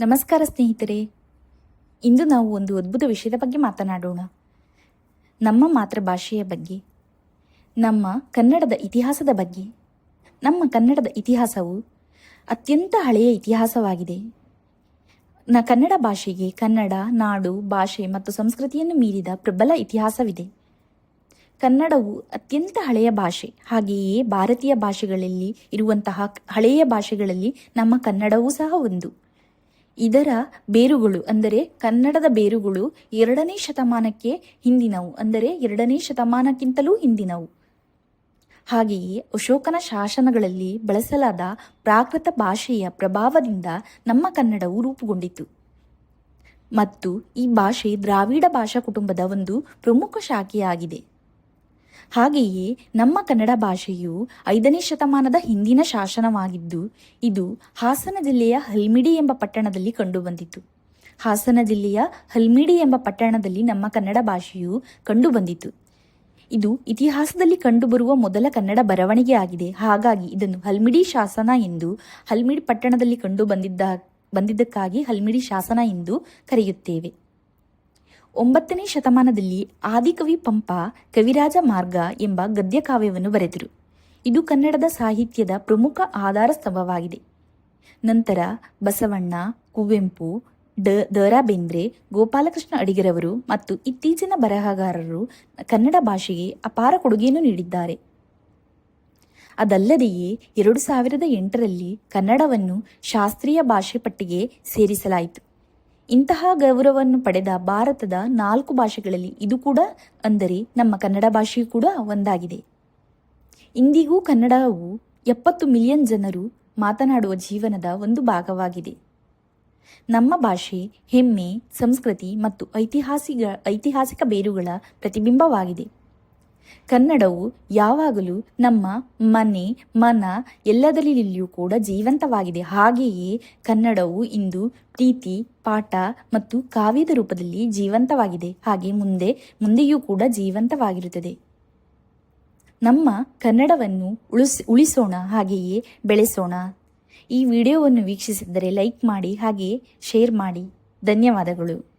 ನಮಸ್ಕಾರ ಸ್ನೇಹಿತರೆ. ಇಂದು ನಾವು ಒಂದು ಅದ್ಭುತ ವಿಷಯದ ಬಗ್ಗೆ ಮಾತನಾಡೋಣ. ನಮ್ಮ ಮಾತೃಭಾಷೆಯ ಬಗ್ಗೆ, ನಮ್ಮ ಕನ್ನಡದ ಇತಿಹಾಸದ ಬಗ್ಗೆ. ನಮ್ಮ ಕನ್ನಡದ ಇತಿಹಾಸವು ಅತ್ಯಂತ ಹಳೆಯ ಇತಿಹಾಸವಾಗಿದೆ. ನ ಕನ್ನಡ ಭಾಷೆಗೆ ಕನ್ನಡ, ನಾಡು, ಭಾಷೆ ಮತ್ತು ಸಂಸ್ಕೃತಿಯನ್ನು ಮೀರಿದ ಪ್ರಬಲ ಇತಿಹಾಸವಿದೆ. ಕನ್ನಡವು ಅತ್ಯಂತ ಹಳೆಯ ಭಾಷೆ, ಹಾಗೆಯೇ ಭಾರತೀಯ ಭಾಷೆಗಳಲ್ಲಿ ಇರುವಂತಹ ಹಳೆಯ ಭಾಷೆಗಳಲ್ಲಿ ನಮ್ಮ ಕನ್ನಡವೂ ಸಹ ಒಂದು. ಇದರ ಬೇರುಗಳು ಅಂದರೆ ಕನ್ನಡದ ಬೇರುಗಳು ಎರಡನೇ ಶತಮಾನಕ್ಕೆ ಹಿಂದಿನವು, ಅಂದರೆ ಎರಡನೇ ಶತಮಾನಕ್ಕಿಂತಲೂ ಹಿಂದಿನವು. ಹಾಗೆಯೇ ಅಶೋಕನ ಶಾಸನಗಳಲ್ಲಿ ಬಳಸಲಾದ ಪ್ರಾಕೃತ ಭಾಷೆಯ ಪ್ರಭಾವದಿಂದ ನಮ್ಮ ಕನ್ನಡವು ರೂಪುಗೊಂಡಿತು. ಮತ್ತು ಈ ಭಾಷೆ ದ್ರಾವಿಡ ಭಾಷಾ ಕುಟುಂಬದ ಒಂದು ಪ್ರಮುಖ ಶಾಖೆಯಾಗಿದೆ. ಹಾಗೆಯೇ ನಮ್ಮ ಕನ್ನಡ ಭಾಷೆಯು ಐದನೇ ಶತಮಾನದ ಹಿಂದಿನ ಶಾಸನವಾಗಿದ್ದು, ಇದು ಹಾಸನ ಜಿಲ್ಲೆಯ ಹಲ್ಮಿಡಿ ಎಂಬ ಪಟ್ಟಣದಲ್ಲಿ ಕಂಡುಬಂದಿತು. ಹಾಸನ ಜಿಲ್ಲೆಯ ಹಲ್ಮಿಡಿ ಎಂಬ ಪಟ್ಟಣದಲ್ಲಿ ನಮ್ಮ ಕನ್ನಡ ಭಾಷೆಯು ಕಂಡುಬಂದಿತು. ಇದು ಇತಿಹಾಸದಲ್ಲಿ ಕಂಡುಬರುವ ಮೊದಲ ಕನ್ನಡ ಬರವಣಿಗೆ ಆಗಿದೆ. ಹಾಗಾಗಿ ಇದನ್ನು ಹಲ್ಮಿಡಿ ಶಾಸನ ಎಂದು, ಹಲ್ಮಿಡಿ ಪಟ್ಟಣದಲ್ಲಿ ಕಂಡು ಬಂದಿದ್ದ ಬಂದಿದ್ದಕ್ಕಾಗಿ ಹಲ್ಮಿಡಿ ಶಾಸನ ಎಂದು ಕರೆಯುತ್ತೇವೆ. ಒಂಬತ್ತನೇ ಶತಮಾನದಲ್ಲಿ ಆದಿಕವಿ ಪಂಪ ಕವಿರಾಜ ಮಾರ್ಗ ಎಂಬ ಗದ್ಯಕಾವ್ಯವನ್ನು ಬರೆದರು. ಇದು ಕನ್ನಡದ ಸಾಹಿತ್ಯದ ಪ್ರಮುಖ ಆಧಾರ ಸ್ತಂಭವಾಗಿದೆ. ನಂತರ ಬಸವಣ್ಣ, ಕುವೆಂಪು, ಡ ದರಾ ಬೇಂದ್ರೆ ಗೋಪಾಲಕೃಷ್ಣ ಅಡಿಗರವರು ಮತ್ತು ಇತ್ತೀಚಿನ ಬರಹಗಾರರು ಕನ್ನಡ ಭಾಷೆಗೆ ಅಪಾರ ಕೊಡುಗೆಯನ್ನು ನೀಡಿದ್ದಾರೆ. ಅದಲ್ಲದೆಯೇ ಎರಡು ಸಾವಿರದ ಎಂಟರಲ್ಲಿ ಕನ್ನಡವನ್ನು ಶಾಸ್ತ್ರೀಯ ಭಾಷೆ ಪಟ್ಟಿಗೆ ಸೇರಿಸಲಾಯಿತು. ಇಂತಹ ಗೌರವವನ್ನು ಪಡೆದ ಭಾರತದ ನಾಲ್ಕು ಭಾಷೆಗಳಲ್ಲಿ ಇದು ಕೂಡ ಅಂದರೆ ನಮ್ಮ ಕನ್ನಡ ಭಾಷೆಯೂ ಕೂಡ ಒಂದಾಗಿದೆ. ಇಂದಿಗೂ ಕನ್ನಡವು ಎಪ್ಪತ್ತು ಮಿಲಿಯನ್ ಜನರು ಮಾತನಾಡುವ ಜೀವನದ ಒಂದು ಭಾಗವಾಗಿದೆ. ನಮ್ಮ ಭಾಷೆ ಹೆಮ್ಮೆ, ಸಂಸ್ಕೃತಿ ಮತ್ತು ಐತಿಹಾಸಿಕ ಐತಿಹಾಸಿಕ ಬೇರುಗಳ ಪ್ರತಿಬಿಂಬವಾಗಿದೆ. ಕನ್ನಡವು ಯಾವಾಗಲೂ ನಮ್ಮ ಮನೆ, ಮನ ಎಲ್ಲದರಲ್ಲಿಯೂ ಕೂಡ ಜೀವಂತವಾಗಿದೆ. ಹಾಗೆಯೇ ಕನ್ನಡವು ಇಂದು ಪ್ರೀತಿ, ಪಾಠ ಮತ್ತು ಕಾವ್ಯದ ರೂಪದಲ್ಲಿ ಜೀವಂತವಾಗಿದೆ. ಹಾಗೆ ಮುಂದೆ, ಮುಂದೆಯೂ ಕೂಡ ಜೀವಂತವಾಗಿರುತ್ತದೆ. ನಮ್ಮ ಕನ್ನಡವನ್ನು ಉಳಿಸ್, ಉಳಿಸೋಣ, ಹಾಗೆಯೇ ಬೆಳೆಸೋಣ. ಈ ವಿಡಿಯೋವನ್ನು ವೀಕ್ಷಿಸಿದರೆ ಲೈಕ್ ಮಾಡಿ, ಹಾಗೆಯೇ ಶೇರ್ ಮಾಡಿ. ಧನ್ಯವಾದಗಳು.